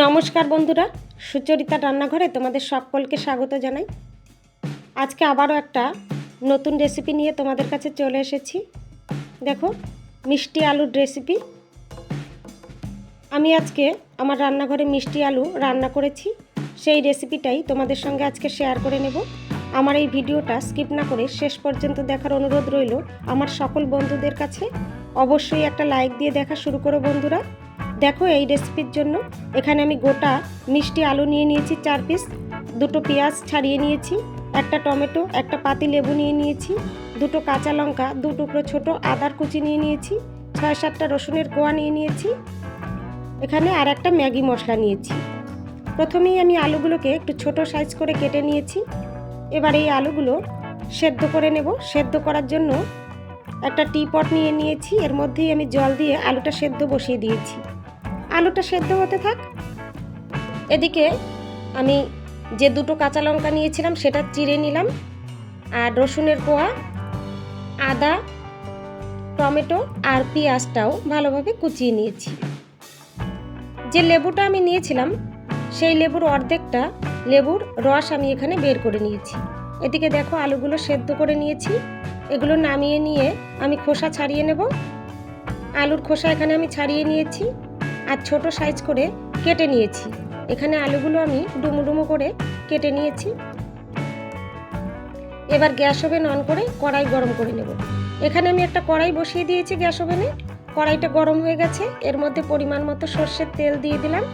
নমস্কার বন্ধুরা, সুচরিতা রান্নাঘরে তোমাদের সকলকে স্বাগত জানাই। আজকে আবারও একটা নতুন রেসিপি নিয়ে তোমাদের কাছে চলে এসেছি। দেখো, মিষ্টি আলুর রেসিপি আমি আজকে আমার রান্নাঘরে মিষ্টি আলু রান্না করেছি। সেই রেসিপিটাই তোমাদের সঙ্গে আজকে শেয়ার করে নেব। আমার এই ভিডিওটা স্কিপ না করে শেষ পর্যন্ত দেখার অনুরোধ রইল আমার সকল বন্ধুদের কাছে। অবশ্যই একটা লাইক দিয়ে দেখা শুরু করো বন্ধুরা। দেখো এই রেসিপির জন্য। এখানে আমি গোটা মিষ্টি আলু নিয়ে নিয়েছি চার পিস দুটো পেঁয়াজ ছাড়িয়ে নিয়েছি, একটা টমেটো, একটা পাতি লেবু নিয়ে নিয়েছি, দুটো কাঁচা লঙ্কা, দু টুকরো ছোট আদার কুচি নিয়ে নিয়েছি, ছয় সাতটা রসুনের কোয়া নিয়ে নিয়েছি। এখানে আর একটা ম্যাগি মশলা নিয়েছি। প্রথমেই আমি আলুগুলোকে একটু ছোট সাইজ করে কেটে নিয়েছি। এবার এই আলুগুলো সেদ্ধ করে নেব। সেদ্ধ করার জন্য একটা টি পট নিয়ে নিয়েছি। এর মধ্যেই আমি জল দিয়ে আলুটা সেদ্ধ বসিয়ে দিয়েছি। আলুটা সেদ্ধ হতে থাক। এদিকে আমি যে দুটো কাঁচা লঙ্কা নিয়েছিলাম সেটা চিড়ে নিলাম। আর রসুনের কোয়া, আদা, টমেটো আর পেঁয়াজটাও ভালোভাবে কুচিয়ে নিয়েছি। যে লেবুটা আমি নিয়েছিলাম, সেই লেবুর অর্ধেকটা লেবুর রস আমি এখানে বের করে নিয়েছি। এদিকে দেখো আলুগুলো সেদ্ধ করে নিয়েছি। এগুলো নামিয়ে নিয়ে আমি খোসা ছাড়িয়ে নেব। আলুর খোসা এখানে আমি ছাড়িয়ে নিয়েছি। আর ছোট সাইজ করে কেটে নিয়েছি। এখানে আলুগুলো আমি ডুমু ডুমু করে কেটে নিয়েছি। এবার গ্যাস ওভেন অন করে কড়াই গরম করে নেব। এখানে আমি একটা কড়াই বসিয়ে দিয়েছি গ্যাস ওভেনে। কড়াইটা গরম হয়ে গেছে। এর মধ্যে পরিমাণ মতো সর্ষের তেল দিয়ে দিলাম।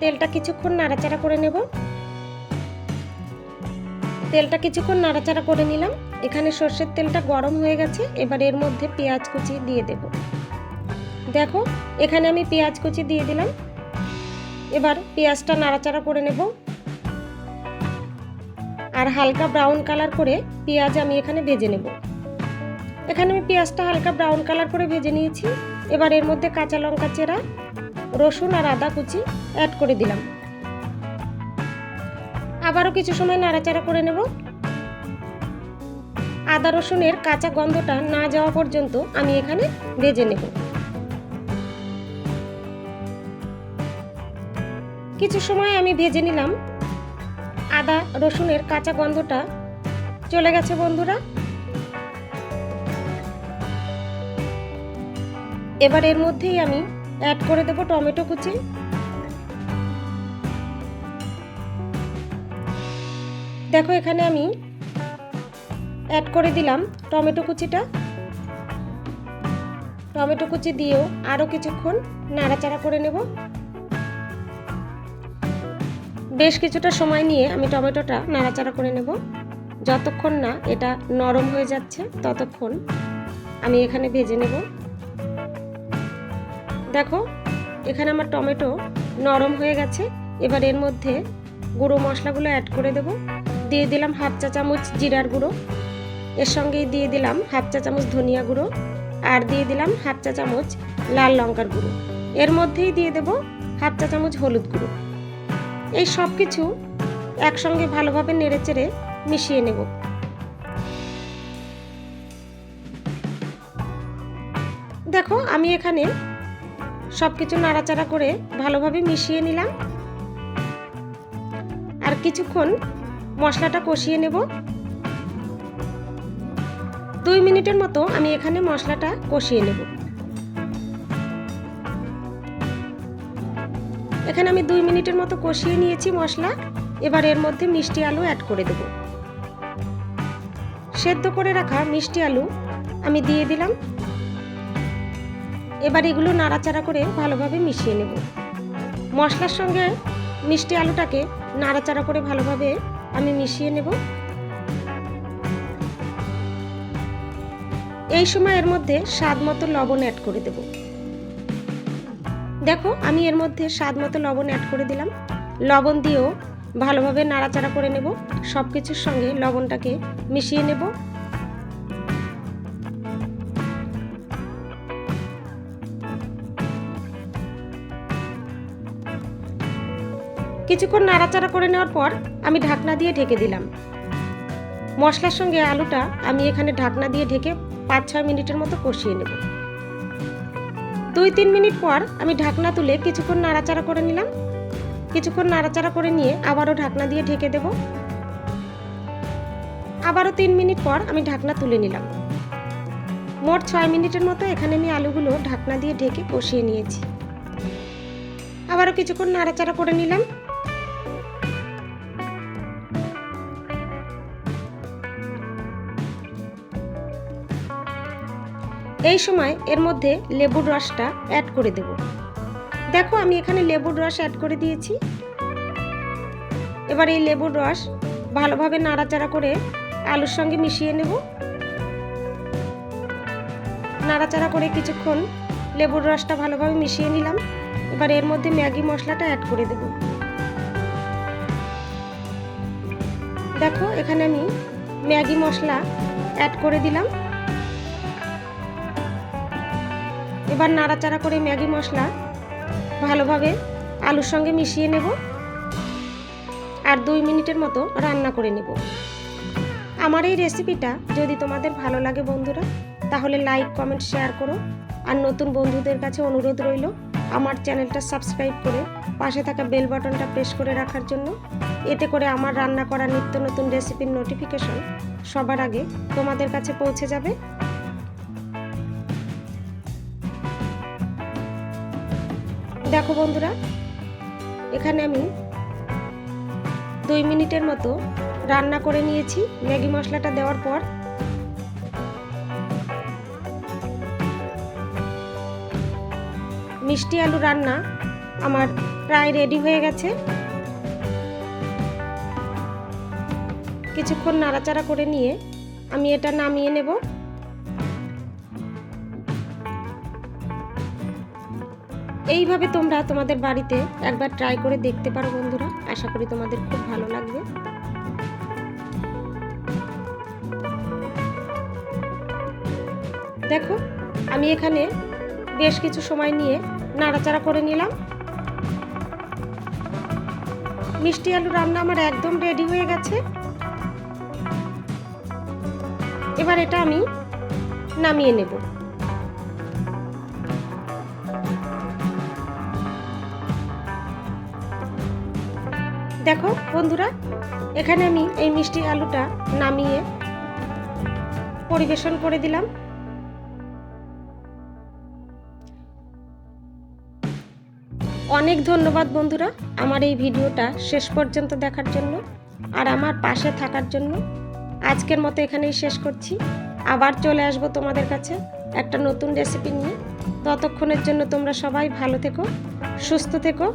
তেলটা কিছুক্ষণ নাড়াচাড়া করে নেব। তেলটা কিছুক্ষণ নাড়াচাড়া করে নিলাম। এখানে সর্ষের তেলটা গরম হয়ে গেছে। এবার এর মধ্যে পেঁয়াজ কুচি দিয়ে দেব। দেখো, এখানে আমি পেঁয়াজ কুচি দিয়ে দিলাম। এবার পেঁয়াজটা নাড়াচাড়া করে নেব। আর হালকা ব্রাউন কালার করে পেঁয়াজ আমি এখানে ভেজে নেব। এখানে আমি পেঁয়াজটা হালকা ব্রাউন কালার করে ভেজে নিয়েছি। এবার এর মধ্যে কাঁচা লঙ্কা চেরা, রসুন আর আদা কুচি অ্যাড করে দিলাম। আবারও কিছু সময় নাড়াচাড়া করে নেব। আদা রসুনের কাঁচা গন্ধটা না যাওয়া পর্যন্ত আমি এখানে ভেজে নেব। কিছু সময় আমি ভেজে নিলাম। আদা, রসুনের কাঁচা গন্ধটা চলে গেছে বন্ধুরা। এবার এর মধ্যেই আমি অ্যাড করে দেব টমেটো কুচি। দেখো, এখানে আমি অ্যাড করে দিলাম টমেটো কুচিটা। টমেটো কুচি দিয়েও আরও কিছুক্ষণ নাড়াচাড়া করে নেব। বেশ কিছুটা সময় নিয়ে আমি টমেটোটা নাড়াচাড়া করে নেব। যতক্ষণ না এটা নরম হয়ে যাচ্ছে, ততক্ষণ আমি এখানে ভেজে নেব। দেখো, এখানে আমার টমেটো নরম হয়ে গেছে। এবার এর মধ্যে গুঁড়ো মশলাগুলো অ্যাড করে দেব। দিয়ে দিলাম হাফ চা চামচ জিরার গুঁড়ো। এর সঙ্গেই দিয়ে দিলাম হাফ চা চামচ ধনিয়া গুঁড়ো। আর দিয়ে দিলাম হাফ চা চামচ লাল লঙ্কার গুঁড়ো। এর মধ্যেই দিয়ে দেব হাফ চা চামচ হলুদ গুঁড়ো। এই সব কিছু একসঙ্গে ভালোভাবে নেড়েচেড়ে মিশিয়ে নেব। দেখো, আমি এখানে সব কিছু নাড়াচাড়া করে ভালোভাবে মিশিয়ে নিলাম। আর কিছুক্ষণ মশলাটা কষিয়ে নেব। দুই মিনিটের মতো আমি এখানে মশলাটা কষিয়ে নেব। এখানে আমি দুই মিনিটের মতো কষিয়ে নিয়েছি মশলা। এবার এর মধ্যে মিষ্টি আলু অ্যাড করে দেব। সেদ্ধ করে রাখা মিষ্টি আলু আমি দিয়ে দিলাম। এবার এগুলো নাড়াচাড়া করে ভালোভাবে মিশিয়ে নেব। মশলার সঙ্গে মিষ্টি আলুটাকে নাড়াচাড়া করে ভালোভাবে আমি মিশিয়ে নেব। এই সময় এর মধ্যে স্বাদ মতো লবণ অ্যাড করে দেব। দেখো, আমি এর মধ্যে স্বাদ মতো লবণ অ্যাড করে দিলাম। লবণ দিয়েও ভালোভাবে নাড়াচাড়া করে নেব। সব কিছুর সঙ্গে লবণটাকে মিশিয়ে নেব। কিছুক্ষণ নাড়াচাড়া করে নেওয়ার পর আমি ঢাকনা দিয়ে ঢেকে দিলাম। মশলার সঙ্গে আলুটা আমি এখানে ঢাকনা দিয়ে ঢেকে পাঁচ ছয় মিনিটের মতো কষিয়ে নেব। দুই তিন মিনিট পর আমি ঢাকনা তুলে কিছুক্ষণ নাড়াচাড়া করে নিলাম। কিছুক্ষণ নাড়াচাড়া করে নিয়ে আবারও ঢাকনা দিয়ে ঢেকে দেব। আবারও তিন মিনিট পর আমি ঢাকনা তুলে নিলাম। মোট ছয় মিনিটের মতো এখানে আমি আলুগুলো ঢাকনা দিয়ে ঢেকে কষিয়ে নিয়েছি। আবারও কিছুক্ষণ নাড়াচাড়া করে নিলাম। এই সময় এর মধ্যে লেবুর রসটা অ্যাড করে দেব। দেখো আমি এখানে লেবুর রস অ্যাড করে দিয়েছি। এবার এই লেবুর রস ভালোভাবে নাড়াচাড়া করে আলুর সঙ্গে মিশিয়ে নেব। নাড়াচাড়া করে কিছুক্ষণ লেবুর রসটা ভালোভাবে মিশিয়ে নিলাম। এবার এর মধ্যে ম্যাগি মশলাটা অ্যাড করে দেব। দেখো এখানে আমি ম্যাগি মশলা অ্যাড করে দিলাম। এবার নাড়াচাড়া করে ম্যাগি মশলা ভালোভাবে আলুর সঙ্গে মিশিয়ে নেব আর দুই মিনিটের মতো রান্না করে নেব। আমার এই রেসিপিটা যদি তোমাদের ভালো লাগে বন্ধুরা, তাহলে লাইক, কমেন্ট, শেয়ার করো। আর নতুন বন্ধুদের কাছে অনুরোধ রইল আমার চ্যানেলটা সাবস্ক্রাইব করে পাশে থাকা বেল বাটনটা প্রেস করে রাখার জন্য। এতে করে আমার রান্না করা নিত্য নতুন রেসিপির নোটিফিকেশন সবার আগে তোমাদের কাছে পৌঁছে যাবে। দেখো বন্ধুরা, এখানে আমি দুই মিনিটের মতো রান্না করে নিয়েছি। ম্যাগি মশলাটা দেওয়ার পর মিষ্টি আলু রান্না আমার প্রায় রেডি হয়ে গেছে। কিছুক্ষণ নাড়াচাড়া করে নিয়ে আমি এটা নামিয়ে নেব। এইভাবে তোমরা তোমাদের বাড়িতে একবার ট্রাই করে দেখতে পারো বন্ধুরা। আশা করি তোমাদের খুব ভালো লাগবে। দেখো, আমি এখানে বেশ কিছু সময় নিয়ে নাড়াচাড়া করে নিলাম। মিষ্টি আলু রান্না আমার একদম রেডি হয়ে গেছে। এবার এটা আমি নামিয়ে নেব। দেখো, বন্ধুরা, এখানে আমি এই মিষ্টি আলুটা নামিয়ে পরিবেশন করে দিলাম। অনেক ধন্যবাদ, বন্ধুরা, আমার এই ভিডিওটা শেষ পর্যন্ত দেখার জন্য আর আমার পাশে থাকার জন্য। আজকের মতো এখানেই শেষ করছি। আবার চলে আসব তোমাদের কাছে একটা নতুন রেসিপি নিয়ে। ততক্ষণের জন্য তোমরা সবাই ভালো থেকো, সুস্থ থেকো।